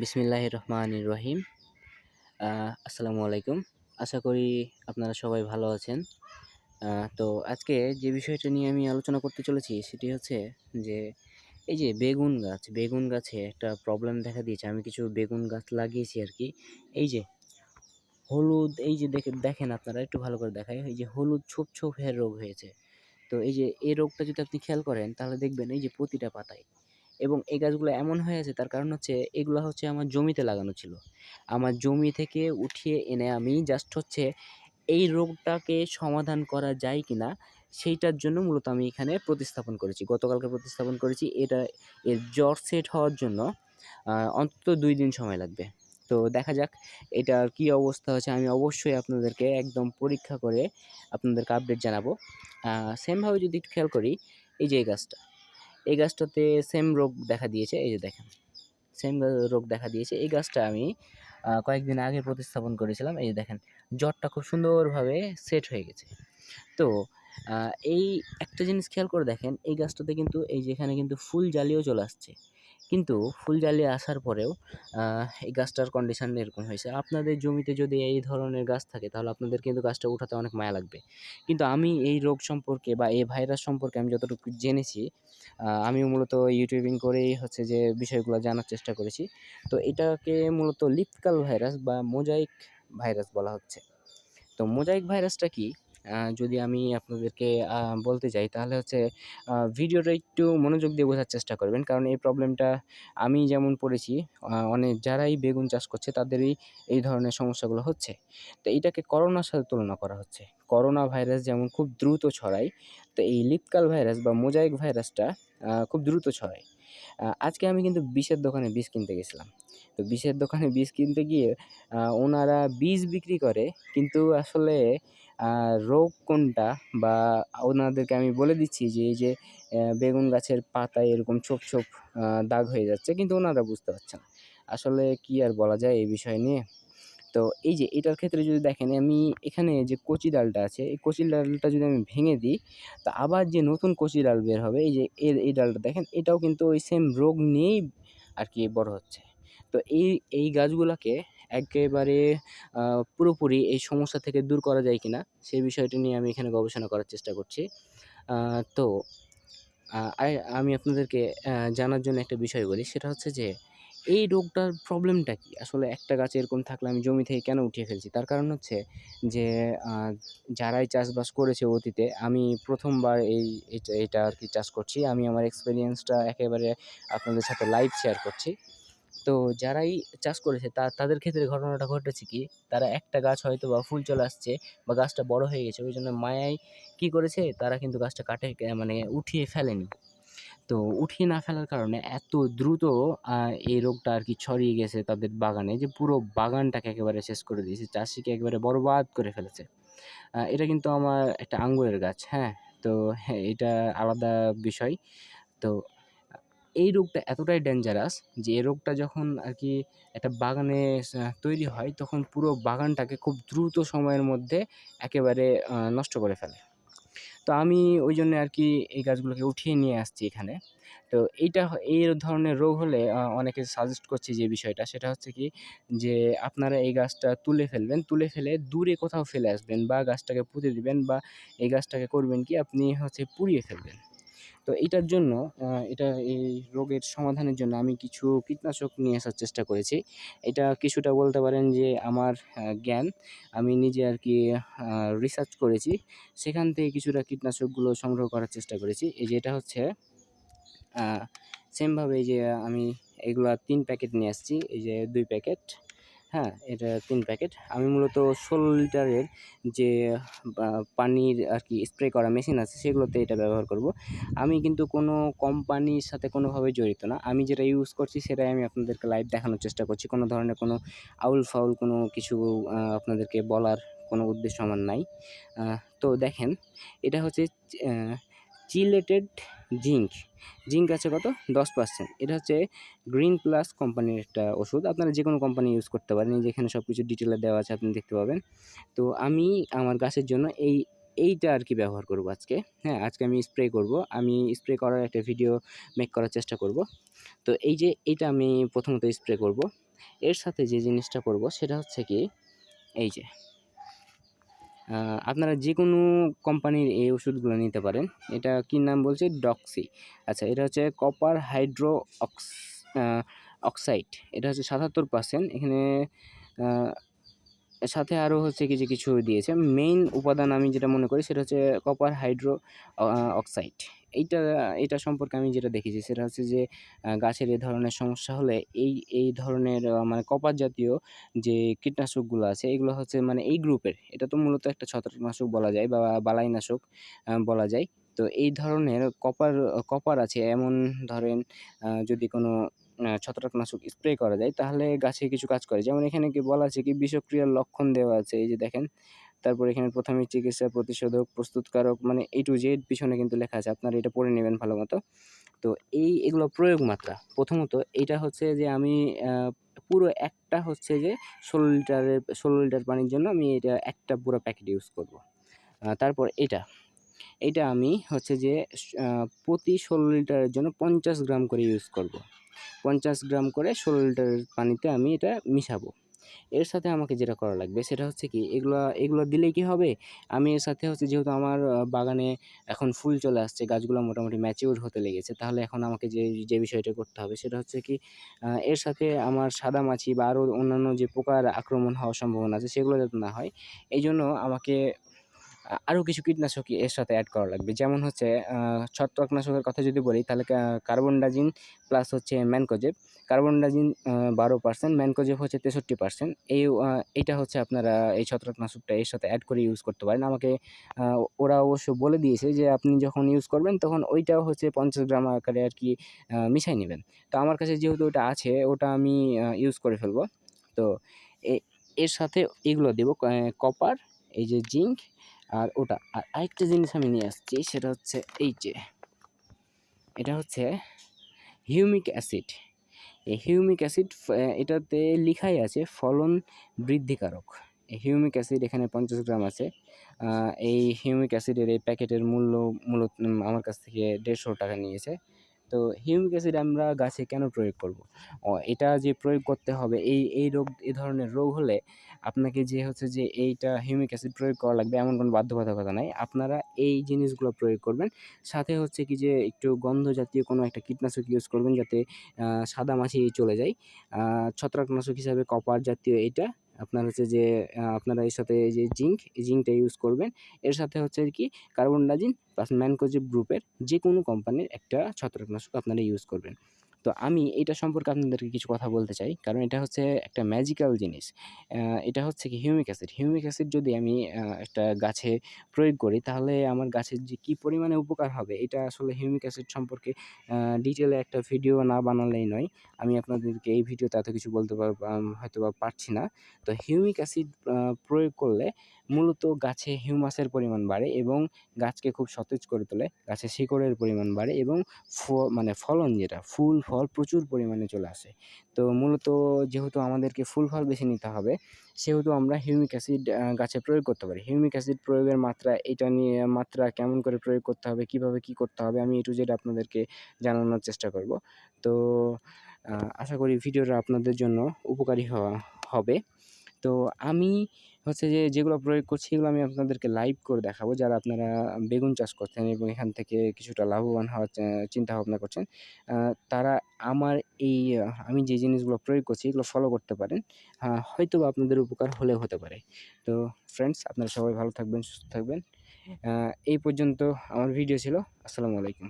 বিসমিল্লাহ রহমান রহিম। আসসালামু আলাইকুম। আশা করি আপনারা সবাই ভালো আছেন। তো আজকে যে বিষয়টা নিয়ে আমি আলোচনা করতে চলেছি সেটি হচ্ছে যে এই যে বেগুন গাছ, বেগুন গাছে একটা প্রবলেম দেখা দিয়েছে। আমি কিছু বেগুন গাছ লাগিয়েছি আর কি এই যে হলুদ, এই যে দেখে, দেখেন আপনারা, একটু ভালো করে দেখায় এই যে হলুদ ছোপ ছোপ হয়ে রোগ হয়েছে। তো এই যে এই রোগটা যদি আপনি খেয়াল করেন, তাহলে দেখবেন এই যে প্রতিটা পাতায় এবং এই গাছগুলো এমন হয়ে আছে তার কারণ হচ্ছে এগুলো হচ্ছে আমার জমিতে লাগানো ছিল। আমার জমি থেকে উঠিয়ে এনে আমি জাস্ট হচ্ছে এই রোগটাকে সমাধান করা যায় কিনা, সেইটার জন্য মূলত আমি এখানে প্রতিস্থাপন করেছি। গতকালকে প্রতিস্থাপন করেছি, এটা এর জ্বর সেট হওয়ার জন্য অন্তত দুই দিন সময় লাগবে। তো দেখা যাক এটার কি অবস্থা হচ্ছে, আমি অবশ্যই আপনাদেরকে একদম পরীক্ষা করে আপনাদেরকে আপডেট জানাব। সেমভাবে যদি একটু খেয়াল করি, এই যে এই গাছটা। এই গাছটাতে সেম রোগ দেখা দিয়েছে, এই যে দেখেন। সেম রোগ দেখা দিয়েছে। এই গাছটা আমি কয়েকদিন আগে প্রতিস্থাপন করেছিলাম। এই যে দেখেন, জ্বরটা খুব সুন্দরভাবে সেট হয়ে গেছে। তো এই একটা জিনিস খেয়াল করে দেখেন, এই গাছটাতে কিন্তু, এই যেখানে কিন্তু ফুল জালিও চলে আসছে। কিন্তু ফুল জালিয়ে আসার পরেও এই গাছটার কন্ডিশন এরকম হয়েছে। আপনাদের জমিতে যদি এই ধরনের গাছ থাকে, তাহলে আপনাদের কিন্তু গাছটা উঠাতে অনেক মায়া লাগবে। কিন্তু আমি এই রোগ সম্পর্কে বা এই ভাইরাস সম্পর্কে আমি যতটুকু জেনেছি আমি মূলত ইউটিউবিং করেই হচ্ছে যে বিষয়গুলো জানার চেষ্টা করেছি। তো এটাকে মূলত লিপকাল ভাইরাস বা মোজাইক ভাইরাস বলা হচ্ছে। তো মোজাইক ভাইরাসটা কি? যদি আমি আপনাদেরকে বলতে যাই তাহলে হচ্ছে ভিডিওটা একটু মনোযোগ দিয়ে বোঝার চেষ্টা করবেন। কারণ এই প্রবলেমটা আমি যেমন পড়েছি অনেক যারাই বেগুন চাষ করছে, তাদেরই এই ধরনের সমস্যাগুলো হচ্ছে। তো এটাকে করোনার সাথে তুলনা করা হচ্ছে। করোনা ভাইরাস যেমন খুব দ্রুত ছড়ায়, তো এই লিপকাল ভাইরাস বা মোজাইক ভাইরাসটা খুব দ্রুত ছড়ায়। আজকে আমি কিন্তু বিষের দোকানে বীজ কিনতে গেছিলাম। তো বিষের দোকানে বীজ কিনতে গিয়ে ওনারা বীজ বিক্রি করে, কিন্তু আসলে রোগ কোনটা? বা ওনাদেরকে আমি বলে দিচ্ছি যে, এই যে বেগুন গাছের পাতায় এরকম ছোপ ছোপ দাগ হয়ে যাচ্ছে, কিন্তু ওনারা বুঝতে পারছে না। আসলে কি আর বলা যায় এই বিষয় নিয়ে? তো এই যে, এটার ক্ষেত্রে যদি দেখেন, আমি এখানে যে কচি ডালটা আছে, এই কচি ডালটা যদি আমি ভেঙে দিই, তো আবার যে নতুন কচি ডাল বের হবে, এই যে, এর, এই ডালটা দেখেন, এটাও কিন্তু ওই সেম রোগ নিয়েই আর কি বড় হচ্ছে। তো এই এই গাছগুলোকে একেবারে পুরোপুরি এই সমস্যা থেকে দূর করা যায় কিনা সেই বিষয়টি নিয়ে আমি এখানে গবেষণা করার চেষ্টা করছি। তো আমি আপনাদেরকে জানার জন্য একটা বিষয় বলি, সেটা হচ্ছে যে, এই রোগটার প্রবলেমটা কি? আসলে একটা গাছ এরকম থাকলে আমি জমি থেকে কেন উঠিয়ে ফেলছি? তার কারণ হচ্ছে যে যারাই চাষবাস করেছে অতীতে, আমি প্রথমবার এই এটা আর কি চাষ করছি। আমি আমার এক্সপিরিয়েন্সটা একেবারে আপনাদের সাথে লাইভ শেয়ার করছি। তো যারাই চাষ করেছে, তা, তাদের ক্ষেত্রে ঘটনাটা ঘটেছে কি? তারা একটা গাছ হয়তো বা ফুল চলে আসছে বা গাছটা বড় হয়ে গেছে, ওই জন্য মায়ায় কি করেছে? তারা কিন্তু গাছটা কাটে মানে উঠিয়ে ফেলেনি। তো উঠিয়ে না ফেলার কারণে এত দ্রুত এই রোগটা আর কি ছড়িয়ে গেছে তাদের বাগানে যে পুরো বাগানটাকে একেবারে শেষ করে দিয়েছে, চাষিকে একেবারে বরবাদ করে ফেলেছে। এটা কিন্তু আমার একটা আঙ্গুরের গাছ হ্যাঁ? তো হ্যাঁ এটা আলাদা বিষয়। তো এই রোগটা এতটাই ডেঞ্জারাস যে, এই রোগটা যখন আর কি একটা বাগানে তৈরি হয়, তখন পুরো বাগানটাকে খুব দ্রুত সময়ের মধ্যে একেবারে নষ্ট করে ফেলে। তো আমি ওই জন্য আর কি এই গাছগুলোকে উঠিয়ে নিয়ে আসছি এখানে। তো এইটা এই ধরনের রোগ হলে অনেকে সাজেস্ট করছে যে বিষয়টা। সেটা হচ্ছে কি যে, আপনারা এই গাছটা তুলে ফেলবেন, তুলে ফেলে দূরে কোথাও ফেলে আসবেন বা গাছটাকে পুঁতে দিবেন বা এই গাছটাকে করবেন কি, আপনি হচ্ছে পুড়িয়ে ফেলবেন। তো এটার জন্য এটা এই রোগের সমাধানের জন্য আমি কিছু কীটনাশক নিয়ে আসার চেষ্টা করেছি। এটা কিছুটা বলতে পারেন যে আমার জ্ঞান। আমি নিজে আর কি রিসার্চ করেছি। সেখান থেকে কিছুটা কীটনাশকগুলো সংগ্রহ করার চেষ্টা করেছি। এই যে এটা হচ্ছে সেমভাবে যে আমি এগুলা তিন প্যাকেট নিয়ে আসছি। এই যে দুই প্যাকেট হ্যাঁ এটা তিন প্যাকেট। আমি মূলত ষোলো লিটারের যে পানির আর কি স্প্রে করা মেশিন আছে, সেগুলোতে এটা ব্যবহার করব। আমি কিন্তু কোনো কোম্পানির সাথে কোনোভাবে জড়িত না। আমি যেটা ইউজ করছি, সেটাই আমি আপনাদেরকে লাইভ দেখানোর চেষ্টা করছি। কোনো ধরনের কোনো আউল ফাউল কোনো কিছু আপনাদেরকে বলার কোনো উদ্দেশ্য আমার নাই। তো দেখেন, এটা হচ্ছে চিলেটেড জিঙ্ক। জিঙ্ক আছে কত? দশ পার্সেন্ট এটা হচ্ছে গ্রিন প্লাস কোম্পানির একটা ওষুধ। আপনারা যে কোনো কোম্পানি ইউজ করতে পারেন। যেখানে সব কিছু ডিটেলে দেওয়া আছে, আপনি দেখতে পাবেন। তো আমি আমার গাছের জন্য এই, এইটা আর কি ব্যবহার করব আজকে। হ্যাঁ আজকে আমি স্প্রে করব। আমি স্প্রে করার একটা ভিডিও মেক করার চেষ্টা করব। তো এই যে এইটা আমি প্রথমত স্প্রে করব। এর সাথে যে জিনিসটা করব, সেটা হচ্ছে কি, এই যে আপনারা যে কোনো কোম্পানির এই ওষুধগুলো নিতে পারেন। এটা কি নাম বলছে? ডক্সি আচ্ছা এটা হচ্ছে কপার হাইড্রো অক্স অক্সাইড এটা হচ্ছে সাতাত্তর পার্সেন্ট এখানে সাথে আরও হচ্ছে কিছু কিছু দিয়েছে। মেইন উপাদান আমি যেটা মনে করি, সেটা হচ্ছে কপার হাইড্রো অক্সাইড এইটা এটা সম্পর্কে আমি যেটা দেখেছি সেটা হচ্ছে যে গাছের এ ধরনের সমস্যা হলে এই এই ধরনের মানে কপার জাতীয় যে কীটনাশকগুলো আছে, এগুলো হচ্ছে মানে এই গ্রুপের এটা তো মূলত একটা ছত্রাকনাশক বলা যায় বা বালাইনাশক বলা যায়। তো এই ধরনের কপার কপার আছে এমন ধরেন যদি কোনো ছত্রাকনাশক স্প্রে করা যায়, তাহলে গাছে কিছু কাজ করে। যেমন এখানে কি বলা আছে কি, বিষক্রিয়ার লক্ষণ দেওয়া আছে। এই যে দেখেন তারপর এখানে প্রথমে চিকিৎসা প্রতিষেধক, প্রস্তুতকারক মানে এ টু জেড পিছনে কিন্তু লেখা আছে। আপনারা এটা পড়ে নেবেন ভালো মতো তো এই এগুলো প্রয়োগ মাত্রা প্রথমত এটা হচ্ছে যে আমি পুরো একটা হচ্ছে যে ষোলো লিটারের, ষোলো লিটার পানির জন্য আমি এটা একটা পুরো প্যাকেট ইউজ করব। তারপর এটা। এটা আমি হচ্ছে যে প্রতি ষোলো লিটারের জন্য পঞ্চাশ গ্রাম করে ইউজ করব। পঞ্চাশ গ্রাম করে ষোলো লিটারের পানিতে আমি এটা মিশাবো। এর সাথে আমাকে যেটা করা লাগবে সেটা হচ্ছে কি, এগুলো এগুলো দিলে কি হবে? আমি এর সাথে হচ্ছে যেহেতু আমার বাগানে এখন ফুল চলে আসছে, গাছগুলো মোটামুটি ম্যাচিওর হতে লেগেছে, তাহলে এখন আমাকে যে যে বিষয়টা করতে হবে সেটা হচ্ছে কি এর সাথে আমার সাদা মাছি বা আরও অন্যান্য যে পোকার আক্রমণ হওয়ার সম্ভাবনা আছে সেগুলো যাতে না হয় এই জন্য আমাকে আরও কিছু কীটনাশক এর সাথে অ্যাড করা লাগবে। যেমন হচ্ছে ছত্রাকনাশকের কথা যদি বলি তাহলে কা কার্বনডাজিম প্লাস হচ্ছে ম্যানকোজেব। কার্বনডাজিম আ 12% ম্যানকোজেব হচ্ছে 63% এই আ এইটা হচ্ছে আপনারা এই ছত্রাকনাশকটা এর সাথে অ্যাড করে ইউজ করতে পারেন। আমাকে ওরা অবশ্য বলে দিয়েছে যে আপনি যখন ইউজ করবেন তখন ওইটাও হচ্ছে 50 গ্রাম আকারে আর কি মিশায় নেবেন তো আমার কাছে যেহেতু ওটা আছে ওটা আমি ইউজ করে ফেলব। তো এর সাথে এগুলো দেব কপার, এই যে জিঙ্ক আর ওটা। আর আরেকটা জিনিস আমি নিয়ে আসছি সেটা হচ্ছে এই যে, এটা হচ্ছে হিউমিক অ্যাসিড। এই হিউমিক অ্যাসিড এটাতে লিখাই আছে ফলন বৃদ্ধিকারক। এই হিউমিক অ্যাসিড এখানে 50 গ্রাম আছে। এই হিউমিক অ্যাসিডের এই প্যাকেটের মূল্য মূলত আমার কাছ থেকে ৳১৫০ নিয়েছে। তো হিউমিক অ্যাসিড আমরা গাছে কেন প্রয়োগ করব? এটা যে প্রয়োগ করতে হবে, এই এই রোগ, এ ধরনের রোগ হলে আপনাকে যে হচ্ছে যে এইটা হিউমিক অ্যাসিড প্রয়োগ করা লাগবে এমন কোনো বাধ্যবাধকতা নাই। আপনারা এই জিনিসগুলো প্রয়োগ করবেন। সাথে হচ্ছে কি যে একটু গন্ধ জাতীয় কোনো একটা কীটনাশক ইউজ করবেন যাতে সাদা মাছি চলে যায়। ছত্রাকনাশক হিসাবে কপার জাতীয় এইটা। আপনার হচ্ছে যে আপনারা এর সাথে এই যে জিঙ্ক, এই জিঙ্কটা ইউজ করবেন। এর সাথে হচ্ছে কি কার্বন ডাইজিন প্লাস ম্যানকোজিব গ্রুপের যে কোনো কোম্পানির একটা ছত্রাকনাশক আপনারা ইউজ করবেন। তো আমি এইটা সম্পর্কে আপনাদেরকে কিছু কথা বলতে চাই। কারণ এটা হচ্ছে একটা ম্যাজিক্যাল জিনিস। এটা হচ্ছে কি হিউমিক অ্যাসিড। হিউমিক অ্যাসিড যদি আমি একটা গাছে প্রয়োগ করি, তাহলে আমার গাছের যে কী পরিমাণে উপকার হবে, এটা আসলে হিউমিক অ্যাসিড সম্পর্কে ডিটেলে একটা ভিডিও না বানালেই নয়। আমি আপনাদেরকে এই ভিডিওতে এত কিছু বলতে পার হয়তো হয়তোবা পারছি না। তো হিউমিক অ্যাসিড প্রয়োগ করলে মূলত গাছে হিউমাসের পরিমাণ বাড়ে এবং গাছকে খুব সতেজ করে তোলে। গাছে শিকড়ের পরিমাণ বাড়ে এবং মানে ফলন যেটা ফুল, ফল প্রচুর পরিমাণে চলে আসে। তো মূলত যেহেতু আমাদেরকে ফুল, ফল বেশি নিতে হবে সেহেতু আমরা হিউমিক অ্যাসিড গাছে প্রয়োগ করতে পারি। হিউমিক অ্যাসিড প্রয়োগের মাত্রা এটা নিয়ে মাত্রা কেমন করে প্রয়োগ করতে হবে, কীভাবে কি করতে হবে আমি to Z আপনাদেরকে জানানোর চেষ্টা করব। তো আশা করি ভিডিওটা আপনাদের জন্য উপকারী হবে। তো আমি হচ্ছে যে যেগুলো প্রয়োগ করছি এগুলো আমি আপনাদেরকে লাইভ করে দেখাবো। যারা আপনারা বেগুন চাষ করছেন এবং এখান থেকে কিছুটা লাভবান হওয়ার চা চিন্তাভাবনা করছেন। তারা আমার এই আমি যে জিনিসগুলো প্রয়োগ করছি এগুলো ফলো করতে পারেন। হয়তো বা আপনাদের উপকার হলেও হতে পারে। তো ফ্রেন্ডস আপনারা সবাই ভালো থাকবেন, সুস্থ থাকবেন। এই পর্যন্ত আমার ভিডিও ছিল। আসসালামু আলাইকুম।